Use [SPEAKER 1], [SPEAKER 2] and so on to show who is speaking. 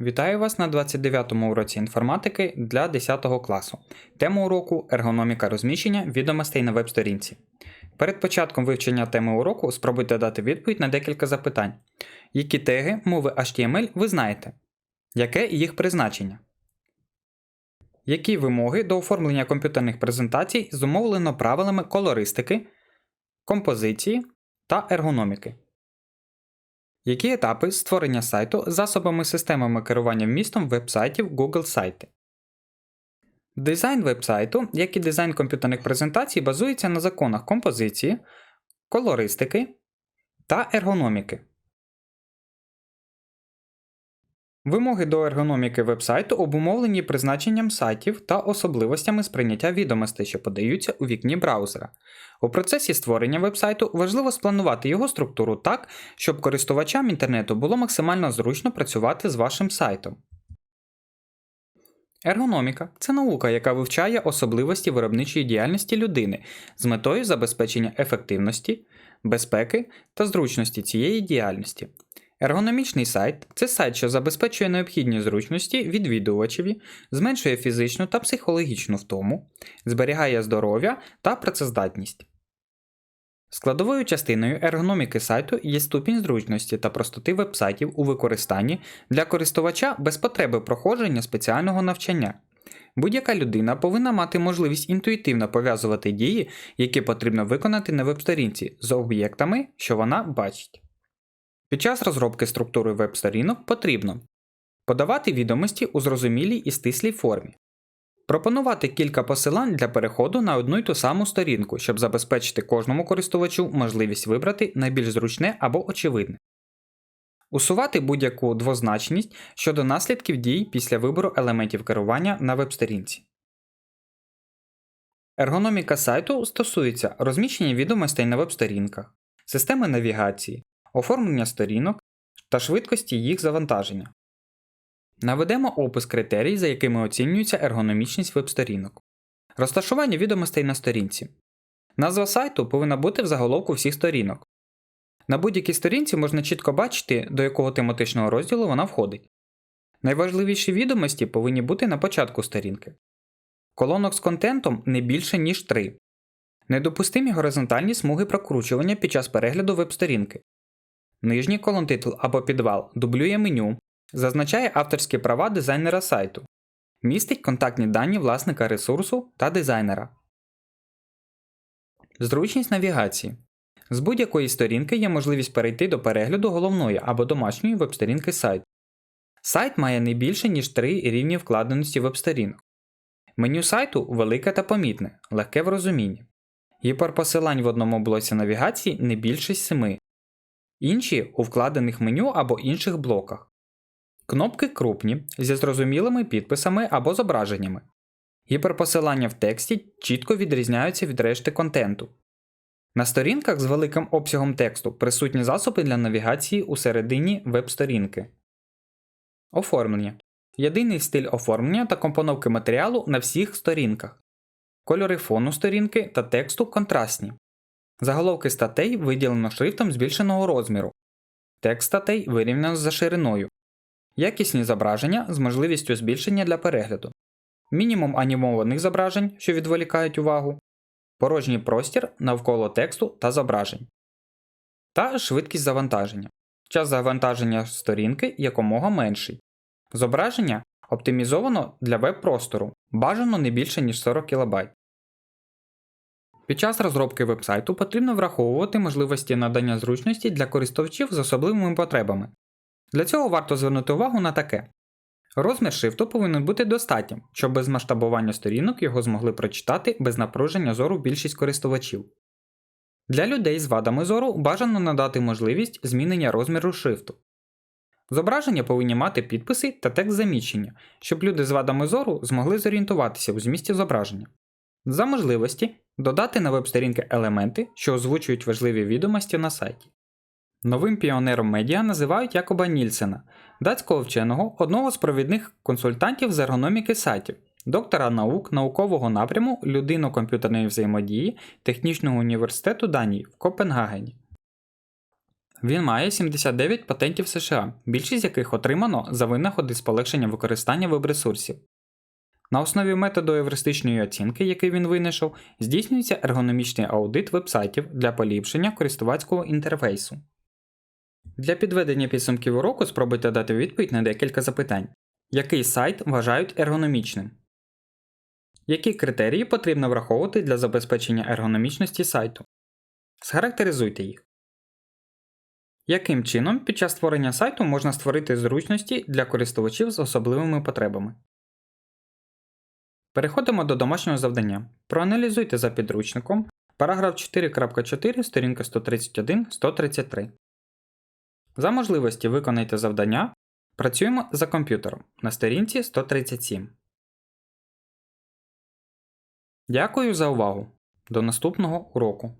[SPEAKER 1] Вітаю вас на 29-му уроці інформатики для 10 класу. Тема уроку ергономіка розміщення відомостей на веб-сторінці. Перед початком вивчення теми уроку спробуйте дати відповідь на декілька запитань. Які теги мови HTML ви знаєте? Яке їх призначення? Які вимоги до оформлення комп'ютерних презентацій зумовлено правилами колористики, композиції та ергономіки? Які етапи створення сайту засобами системами керування вмістом веб-сайтів Google сайти? Дизайн веб-сайту, як і дизайн комп'ютерних презентацій, базується на законах композиції, колористики та ергономіки. Вимоги до ергономіки веб-сайту обумовлені призначенням сайтів та особливостями сприйняття відомостей, що подаються у вікні браузера. У процесі створення веб-сайту важливо спланувати його структуру так, щоб користувачам інтернету було максимально зручно працювати з вашим сайтом. Ергономіка це наука, яка вивчає особливості виробничої діяльності людини з метою забезпечення ефективності, безпеки та зручності цієї діяльності. Ергономічний сайт це сайт, що забезпечує необхідні зручності відвідувачеві, зменшує фізичну та психологічну втому, зберігає здоров'я та працездатність. Складовою частиною ергономіки сайту є ступінь зручності та простоти вебсайтів у використанні для користувача без потреби проходження спеціального навчання. Будь-яка людина повинна мати можливість інтуїтивно пов'язувати дії, які потрібно виконати на веб-сторінці, з об'єктами, що вона бачить. Під час розробки структури веб-сторінок потрібно подавати відомості у зрозумілій і стислій формі, пропонувати кілька посилань для переходу на одну й ту саму сторінку, щоб забезпечити кожному користувачу можливість вибрати найбільш зручне або очевидне, усувати будь-яку двозначність щодо наслідків дій після вибору елементів керування на веб-сторінці. Ергономіка сайту стосується розміщення відомостей на веб-сторінках, системи навігації, оформлення сторінок та швидкості їх завантаження. Наведемо опис критерій, за якими оцінюється ергономічність веб-сторінок. Розташування відомостей на сторінці. Назва сайту повинна бути в заголовку всіх сторінок. На будь-якій сторінці можна чітко бачити, до якого тематичного розділу вона входить. Найважливіші відомості повинні бути на початку сторінки. Колонок з контентом не більше, ніж 3. Недопустимі горизонтальні смуги прокручування під час перегляду веб-сторінки. Нижній колонтитул або підвал дублює меню, зазначає авторські права дизайнера сайту, містить контактні дані власника ресурсу та дизайнера. Зручність навігації. З будь-якої сторінки є можливість перейти до перегляду головної або домашньої веб-сторінки сайту. Сайт має не більше, ніж 3 рівні вкладеності веб-сторінок. Меню сайту велике та помітне, легке в розумінні. Гіперпосилань в одному блоці навігації не більше 7, інші у вкладених меню або інших блоках. Кнопки крупні зі зрозумілими підписами або зображеннями. Гіперпосилання в тексті чітко відрізняються від решти контенту. На сторінках з великим обсягом тексту присутні засоби для навігації у середині веб-сторінки. Оформлення. Єдиний стиль оформлення та компоновки матеріалу на всіх сторінках. Кольори фону сторінки та тексту контрастні. Заголовки статей виділено шрифтом збільшеного розміру. Текст статей вирівняно за шириною. Якісні зображення з можливістю збільшення для перегляду. Мінімум анімованих зображень, що відволікають увагу. Порожній простір навколо тексту та зображень. Та швидкість завантаження. Час завантаження сторінки якомога менший. Зображення оптимізовано для веб-простору, бажано не більше, ніж 40 кБ. Під час розробки вебсайту потрібно враховувати можливості надання зручності для користувачів з особливими потребами. Для цього варто звернути увагу на таке. Розмір шрифту повинен бути достатнім, щоб без масштабування сторінок його змогли прочитати без напруження зору більшість користувачів. Для людей з вадами зору бажано надати можливість змінення розміру шрифту. Зображення повинні мати підписи та текст заміщення, щоб люди з вадами зору змогли зорієнтуватися у змісті зображення. За можливості додати на веб-сторінки елементи, що озвучують важливі відомості на сайті. Новим піонером медіа називають Якоба Нільсена, датського вченого, одного з провідних консультантів з ергономіки сайтів, доктора наук, наукового напряму людино-комп'ютерної взаємодії Технічного університету Данії в Копенгагені. Він має 79 патентів США, більшість яких отримано за винаходи з полегшення використання веб-ресурсів. На основі методу евристичної оцінки, який він винайшов, здійснюється ергономічний аудит вебсайтів для поліпшення користувацького інтерфейсу. Для підведення підсумків уроку спробуйте дати відповідь на декілька запитань. Який сайт вважають ергономічним? Які критерії потрібно враховувати для забезпечення ергономічності сайту? Схарактеризуйте їх. Яким чином під час створення сайту можна створити зручності для користувачів з особливими потребами? Переходимо до домашнього завдання. Проаналізуйте за підручником параграф 4.4, сторінка 131-133. За можливості виконайте завдання. Працюємо за комп'ютером на сторінці 137. Дякую за увагу. До наступного уроку.